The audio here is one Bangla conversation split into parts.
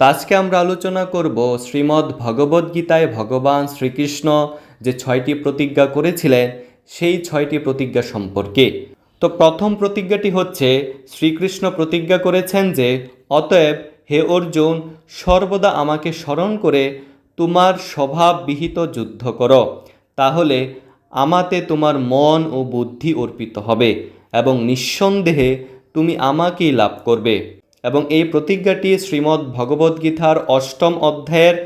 আজকে আমরা আলোচনা করব শ্রীমদ্ ভগবদ্গীতায় ভগবান শ্রীকৃষ্ণ যে ছয়টি প্রতিজ্ঞা করেছিলেন, সেই ছয়টি প্রতিজ্ঞা সম্পর্কে। তো প্রথম প্রতিজ্ঞাটি হচ্ছে, শ্রীকৃষ্ণ প্রতিজ্ঞা করেছেন যে, অতএব হে অর্জুন, সর্বদা আমাকে স্মরণ করে তোমার স্বভাববিহিত যুদ্ধ করো। তাহলে আমাতে তোমার মন ও বুদ্ধি অর্পিত হবে এবং নিঃসন্দেহে তুমি আমাকেই লাভ করবে। এবং এই প্রতিজ্ঞাটি শ্রীমদ্ ভগবদ্গীতার অষ্টম অধ্যায়ের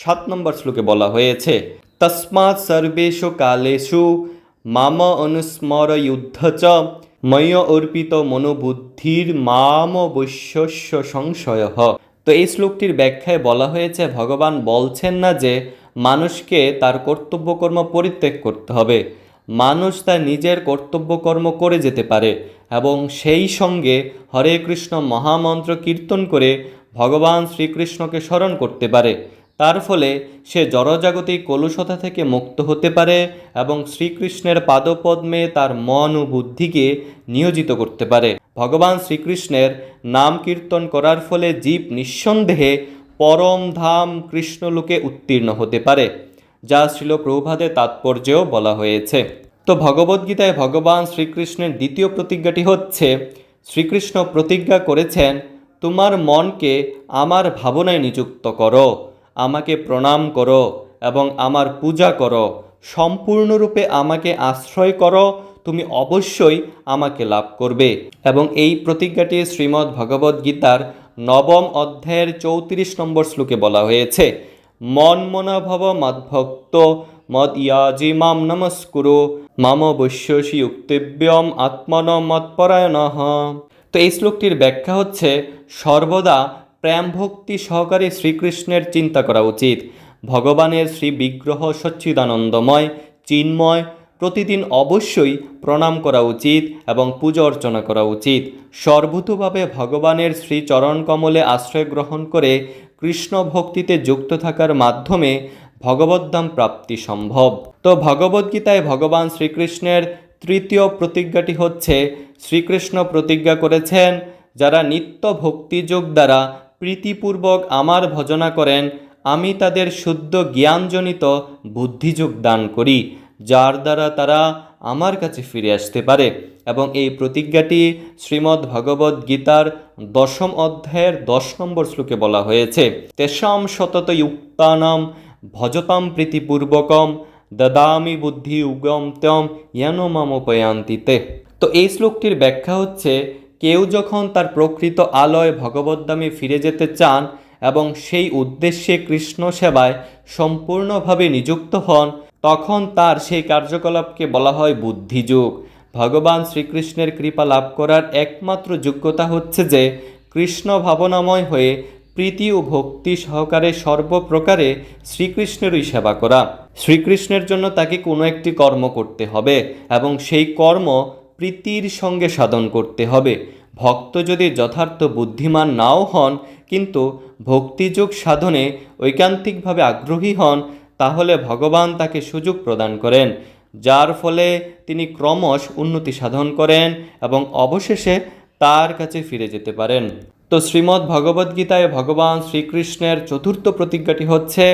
সাত নম্বর শ্লোকে বলা হয়েছে, তস্মাৎ সর্বেষু কালেষু, মাম অনুস্মর যুদ্ধ চ, ময় অর্পিত মনোবুদ্ধির মাম বৈশ্যস্য সংশয়। তো এই শ্লোকটির ব্যাখ্যায় বলা হয়েছে, ভগবান বলছেন না যে মানুষকে তার কর্তব্যকর্ম পরিত্যাগ করতে হবে। মানুষ তার নিজের কর্তব্যকর্ম করে যেতে পারে এবং সেই সঙ্গে হরে কৃষ্ণ মহামন্ত্র কীর্তন করে ভগবান শ্রীকৃষ্ণকে স্মরণ করতে পারে। তার ফলে সে জড়জাগতিক কলুষতা থেকে মুক্ত হতে পারে এবং শ্রীকৃষ্ণের পাদপদ্মে তার মন ও বুদ্ধিকে নিয়োজিত করতে পারে। ভগবান শ্রীকৃষ্ণের নাম কীর্তন করার ফলে জীব নিঃসন্দেহে পরম ধাম কৃষ্ণলোকে উত্তীর্ণ হতে পারে। যা ছিল প্রভাদের তাৎপর্যেও বলা হয়েছে। তো ভগবদ্গীতায় ভগবান শ্রীকৃষ্ণের দ্বিতীয় প্রতিজ্ঞাটি হচ্ছে, শ্রীকৃষ্ণ প্রতিজ্ঞা করেছেন, তোমার মনকে আমার ভাবনায় নিযুক্ত করো, আমাকে প্রণাম করো এবং আমার পূজা করো, সম্পূর্ণরূপে আমাকে আশ্রয় করো, তুমি অবশ্যই আমাকে লাভ করবে। এবং এই প্রতিজ্ঞাটি শ্রীমদ্ ভগবদ্গীতার নবম অধ্যায়ের চৌত্রিশ নম্বর শ্লোকে বলা হয়েছে মন মনাভব মদ্ভক্ত মদ ইয়াজি মাম নমস্কুরু। মাম বৈশ্যসী উক্তব্যম আত্মন মৎপরায়ণ। তো এই শ্লোকটির ব্যাখ্যা হচ্ছে, সর্বদা প্রেম ভক্তি সহকারে শ্রীকৃষ্ণের চিন্তা করা উচিত। ভগবানের শ্রী বিগ্রহ সচ্চিদানন্দময়, চিন্ময়, প্রতিদিন অবশ্যই প্রণাম করা উচিত এবং পূজা অর্চনা করা উচিত। সর্বতভাবে ভগবানের শ্রী চরণ কমলে আশ্রয় গ্রহণ করে কৃষ্ণ ভক্তিতে যুক্ত থাকার মাধ্যমে ভগবদ্ধাম প্রাপ্তি সম্ভব। তো ভগবদ্গীতায় ভগবান শ্রীকৃষ্ণের তৃতীয় প্রতিজ্ঞাটি হচ্ছে, শ্রীকৃষ্ণ প্রতিজ্ঞা করেছেন, যারা নিত্য ভক্তিযোগ দ্বারা প্রীতিপূর্বক আমার ভজনা করেন, আমি তাদের শুদ্ধ জ্ঞানজনিত বুদ্ধিযোগ দান করি। যার দ্বারা তারা আমার কাছে ফিরে আসতে পারে এবং এই প্রতিজ্ঞাটি শ্রীমদ্ ভগবদ গীতার দশম অধ্যায়ের দশ নম্বর শ্লোকে বলা হয়েছে। তেষাম শতত যুক্তানাম ভজতাম প্রীতিপূর্বকম দদামি বুদ্ধি উগম তম ইয়ান মামোপয়ান্তিতে তো এই শ্লোকটির ব্যাখ্যা হচ্ছে, কেউ যখন তার প্রকৃত আলয় ভগবদ্ধামে ফিরে যেতে চান এবং সেই উদ্দেশ্যে কৃষ্ণ সেবায় সম্পূর্ণভাবে নিযুক্ত হন তখন তার সেই কার্যকলাপকে বলা হয় বুদ্ধিযুগ। ভগবান শ্রীকৃষ্ণের কৃপা লাভ করার একমাত্র যোগ্যতা হচ্ছে যে, কৃষ্ণ ভাবনাময় হয়ে প্রীতি ও ভক্তি সহকারে সর্বপ্রকারে শ্রীকৃষ্ণেরই সেবা করা। শ্রীকৃষ্ণের জন্য তাকে কোনো একটি কর্ম করতে হবে এবং সেই কর্ম প্রীতির সঙ্গে সাধন করতে হবে। ভক্ত যদি যথার্থ বুদ্ধিমান নাও হন, কিন্তু ভক্তিযোগ সাধনে ঐকান্তিকভাবে আগ্রহী হন তাহলে ভগবান তাকে সুযোগ প্রদান করেন, যার ফলে তিনি ক্রমশ উন্নতি সাধন করেন এবং অবশেষে তার কাছে ফিরে যেতে পারেন। তো শ্রীমদ্ ভগবদ্গীতায় ভগবান শ্রীকৃষ্ণের চতুর্থ প্রতিজ্ঞাটি হচ্ছে,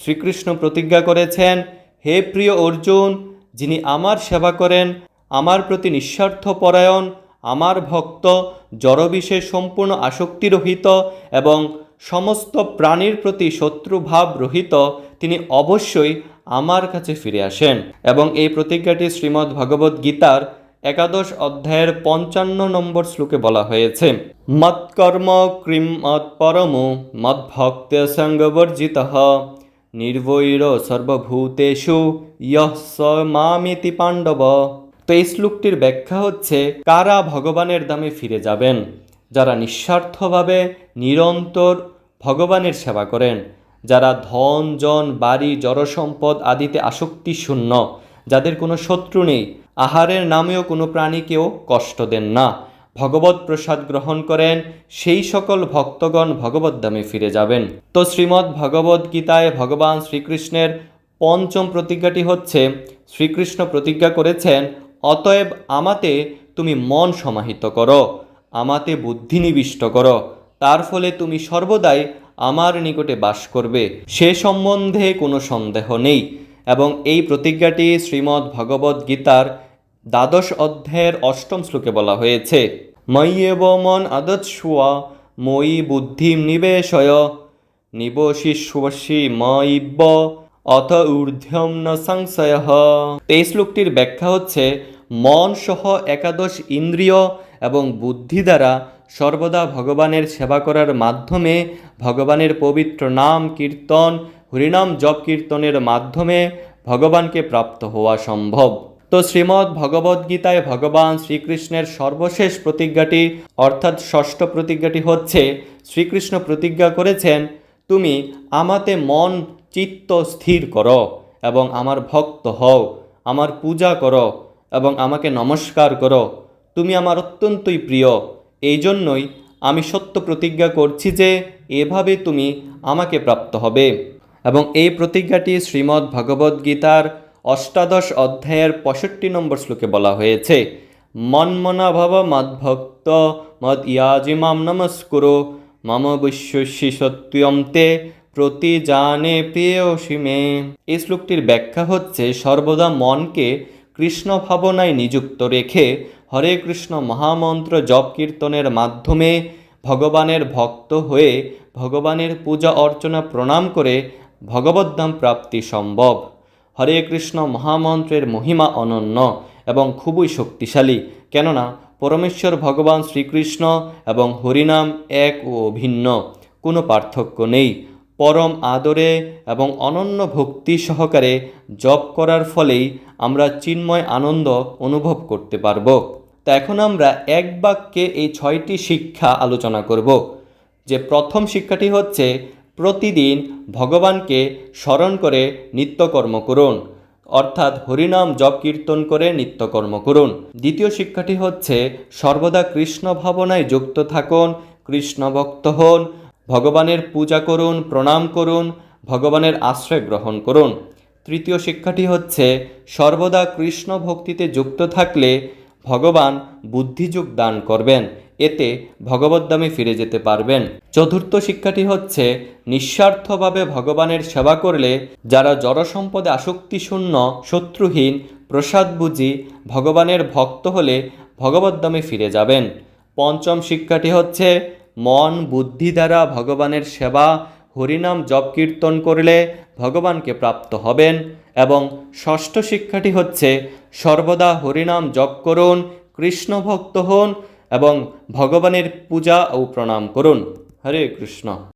শ্রীকৃষ্ণ প্রতিজ্ঞা করেছেন, হে প্রিয় অর্জুন, যিনি আমার সেবা করেন, আমার প্রতি নিঃস্বার্থ পরায়ণ, আমার ভক্ত, জড়বিষয়ে সম্পূর্ণ আসক্তিরহিত এবং সমস্ত প্রাণীর প্রতি শত্রুভাব রহিত তিনি অবশ্যই আমার কাছে ফিরে আসেন। এবং এই প্রতিজ্ঞাটি শ্রীমদ্ ভগবদ গীতার একাদশ অধ্যায়ের পঞ্চান্ন নম্বর শ্লোকে বলা হয়েছে, মৎকর্ম ক্রিম মৎপরম মদ্ভক্ত সঙ্গবর্জিত নির্বৈর সর্বভূতেষু স মামিতি পাণ্ডব। তো এই শ্লোকটির ব্যাখ্যা হচ্ছে, কারা ভগবানের দামে ফিরে যাবেন? যারা নিঃস্বার্থভাবে নিরন্তর ভগবানের সেবা করেন, যারা ধন, জন, বাড়ি, জড়সম্পদ আদিতে আসক্তি শূন্য, যাদের কোনো শত্রু নেই, আহারের নামেও কোনো প্রাণীকেও কষ্ট দেন না। ভগবত প্রসাদ গ্রহণ করেন, সেই সকল ভক্তগণ ভগবত দামে ফিরে যাবেন। তো শ্রীমদ্ ভগবদ গীতায় ভগবান শ্রীকৃষ্ণের পঞ্চম প্রতিজ্ঞাটি হচ্ছে, শ্রীকৃষ্ণ প্রতিজ্ঞা করেছেন, অতএব আমাতে তুমি মন সমাহিত করো, আমাতে বুদ্ধি নিবিষ্ট করো। তার ফলে তুমি সর্বদাই আমার নিকটে বাস করবে। সে সম্বন্ধে কোনো সন্দেহ নেই। এবং এই প্রতিজ্ঞাটি শ্রীমদ্ ভগবদ্ গীতার দ্বাদশ অধ্যায়ের অষ্টম শ্লোকে বলা হয়েছে। ময়্যেব মন আদৎসুয়া ময়ি বুদ্ধিম নিবেশয়। নিবশিষ্যসি ময়িব্য। অথ ঊর্ধ্বম ন সংশয়। এই শ্লোকটির ব্যাখ্যা হচ্ছে, মন সহ একাদশ ইন্দ্রিয় এবং বুদ্ধি দ্বারা সর্বদা ভগবানের সেবা করার মাধ্যমে, ভগবানের পবিত্র নাম কীর্তন, হরিনাম জপ কীর্তনের মাধ্যমে ভগবানকে প্রাপ্ত হওয়া সম্ভব। তো শ্রীমদ্ ভগবদ্গীতায় ভগবান শ্রীকৃষ্ণের সর্বশেষ প্রতিজ্ঞাটি, অর্থাৎ ষষ্ঠ প্রতিজ্ঞাটি হচ্ছে, শ্রীকৃষ্ণ প্রতিজ্ঞা করেছেন, তুমি আমাতে মন, চিত্ত স্থির করো এবং আমার ভক্ত হও, আমার পূজা করো এবং আমাকে নমস্কার করো। তুমি আমার অত্যন্তই প্রিয় এই জন্যই আমি সত্য প্রতিজ্ঞা করছি যে এভাবে তুমি আমাকে প্রাপ্ত হবে। এবং এই প্রতিজ্ঞাটি শ্রীমদ্ ভগবদ্গীতার অষ্টাদশ অধ্যায়ের পঁয়ষট্টি নম্বর শ্লোকে বলা হয়েছে মন্মনা ভব মদ্ভক্ত মদ ইয়াজিমাম নমস্কুরো, মম বিশ্বসী সত্যম তে প্রতি জানে প্রিয়সী মে। এই শ্লোকটির ব্যাখ্যা হচ্ছে, সর্বদা মনকে কৃষ্ণ ভাবনায় নিযুক্ত রেখে হরে কৃষ্ণ মহামন্ত্র জপ কীর্তনের মাধ্যমে ভগবানের ভক্ত হয়ে ভগবানের পূজা অর্চনা প্রণাম করে ভগবদ্ধাম প্রাপ্তি সম্ভব। হরে কৃষ্ণ মহামন্ত্রের মহিমা অনন্য এবং খুবই শক্তিশালী। কেননা পরমেশ্বর ভগবান শ্রীকৃষ্ণ এবং হরিনাম এক ও অভিন্ন। কোনো পার্থক্য নেই। পরম আদরে এবং অনন্য ভক্তি সহকারে জপ করার ফলেই আমরা চিন্ময় আনন্দ অনুভব করতে পারব। তা এখন আমরা এক বাক্যে এই ছয়টি শিক্ষা আলোচনা করব। যে প্রথম শিক্ষাটি হচ্ছে, প্রতিদিন ভগবানকে স্মরণ করে নিত্যকর্ম করুন। অর্থাৎ হরিনাম জপ কীর্তন করে নিত্যকর্ম করুন। দ্বিতীয় শিক্ষাটি হচ্ছে, সর্বদা কৃষ্ণ ভাবনায় যুক্ত থাকুন, কৃষ্ণ ভক্ত হন, ভগবানের পূজা করুন, প্রণাম করুন, ভগবানের আশ্রয় গ্রহণ করুন। তৃতীয় শিক্ষাটি হচ্ছে, সর্বদা কৃষ্ণ ভক্তিতে যুক্ত থাকলে ভগবান বুদ্ধিযুগ দান করবেন, এতে ভগবদ্ধামে ফিরে যেতে পারবেন। চতুর্থ শিক্ষাটি হচ্ছে, নিঃস্বার্থভাবে ভগবানের সেবা করলে যারা জড়সম্পদে আসক্তিশূন্য, শত্রুহীন প্রসাদ বুঝি ভগবানের ভক্ত হলে ভগবদ্ধামে ফিরে যাবেন। পঞ্চম শিক্ষাটি হচ্ছে, মন বুদ্ধি দ্বারা ভগবানের সেবা, হরিনাম জপ কীর্তন করলে ভগবানকে প্রাপ্ত হবেন। এবং ষষ্ঠ শিক্ষাটি হচ্ছে, সর্বদা হরিনাম জপ করুন, কৃষ্ণ ভক্ত হন এবং ভগবানের পূজা ও প্রণাম করুন। হরে কৃষ্ণ।